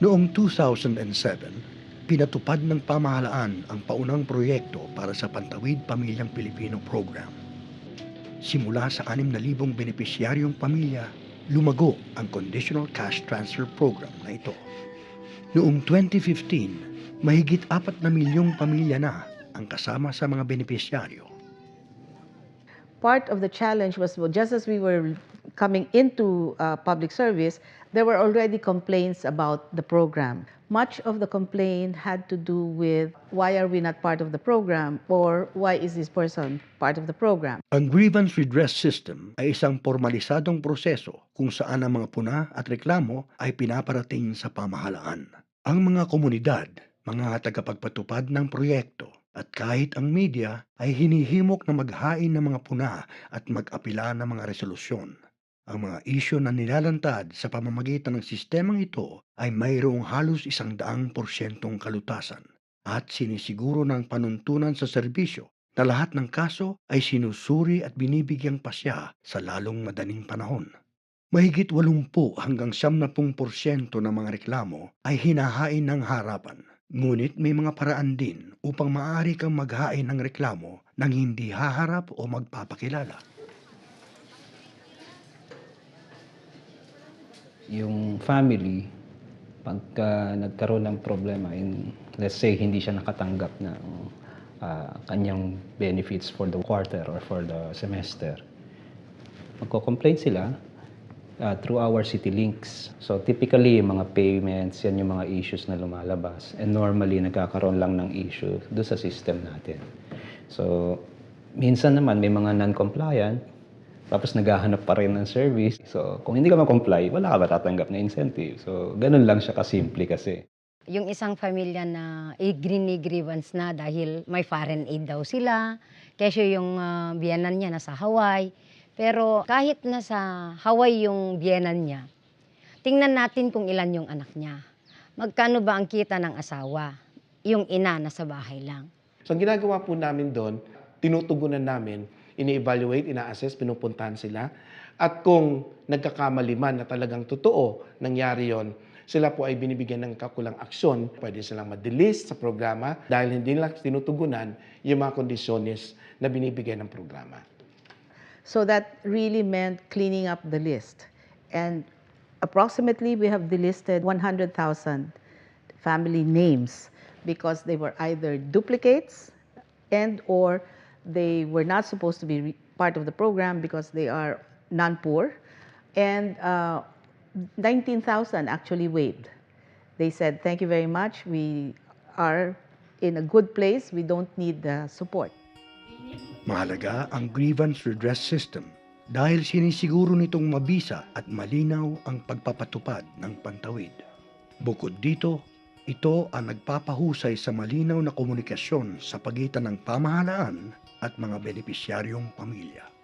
Noong 2007, pinatupad ng pamahalaan ang paunang proyekto para sa Pantawid Pamilyang Pilipino Program. Simula sa 6,000 benepisyaryong pamilya, lumago ang Conditional Cash Transfer Program na ito. Noong 2015, mahigit 4 na milyong pamilya na ang kasama sa mga benepisyaryo. part of the challenge was well, just as we were coming into uh, public service, there were already complaints about the program. Much of the complaint had to do with why are we not part of the program or why is this person part of the program? Ang grievance redress system ay isang formalisadong proseso kung saan ang mga puna at reklamo ay pinaparating sa pamahalaan. Ang mga komunidad, mga tagapagpatupad ng proyekto, at kahit ang media ay hinihimok na maghain ng mga puna at mag-apila ng mga resolusyon. Ang mga isyo na nilalantad sa pamamagitan ng sistemang ito ay mayroong halos isang daang porsyentong kalutasan at sinisiguro ng panuntunan sa serbisyo na lahat ng kaso ay sinusuri at binibigyang pasya sa lalong madaling panahon. Mahigit 80 hanggang 70% ng mga reklamo ay hinahain ng harapan. Ngunit may mga paraan din upang maaari kang maghain ng reklamo nang hindi haharap o magpapakilala. Yung family, pagka nagkaroon ng problema, in, let's say hindi siya nakatanggap ng ah, kanyang benefits for the quarter or for the semester, magko-complain sila ah, through our city links. So typically, yung mga payments, yan yung mga issues na lumalabas. And normally, nagkakaroon lang ng issue doon sa system natin. So, minsan naman may mga non-compliant, tapos naghahanap pa rin ng service. So, kung hindi ka ma-comply, wala ka ba tatanggap na incentive? So, ganun lang siya kasimple kasi. Yung isang pamilya na i-green grievance na dahil may foreign aid daw sila. Kesyo yung ah, biyanan niya nasa Hawaii. Pero kahit nasa Hawaii yung biyanan niya, tingnan natin kung ilan yung anak niya. Magkano ba ang kita ng asawa? Yung ina nasa bahay lang. So, ang ginagawa po namin doon, tinutugunan namin, ini-evaluate, ina-assess, pinupuntahan sila. At kung nagkakamali man na talagang totoo, nangyari yon, sila po ay binibigyan ng kakulang aksyon. Pwede silang madelist sa programa dahil hindi nila tinutugunan yung mga kondisyones na binibigay ng programa. So that really meant cleaning up the list. And approximately we have delisted 100,000 family names because they were either duplicates and or they were not supposed to be part of the program because they are non-poor. And uh, 19,000 actually waived. They said, thank you very much. We are in a good place. We don't need the support. Mahalaga ang grievance redress system dahil sinisiguro nitong mabisa at malinaw ang pagpapatupad ng pantawid. Bukod dito, ito ang nagpapahusay sa malinaw na komunikasyon sa pagitan ng pamahalaan at mga benepisyaryong pamilya.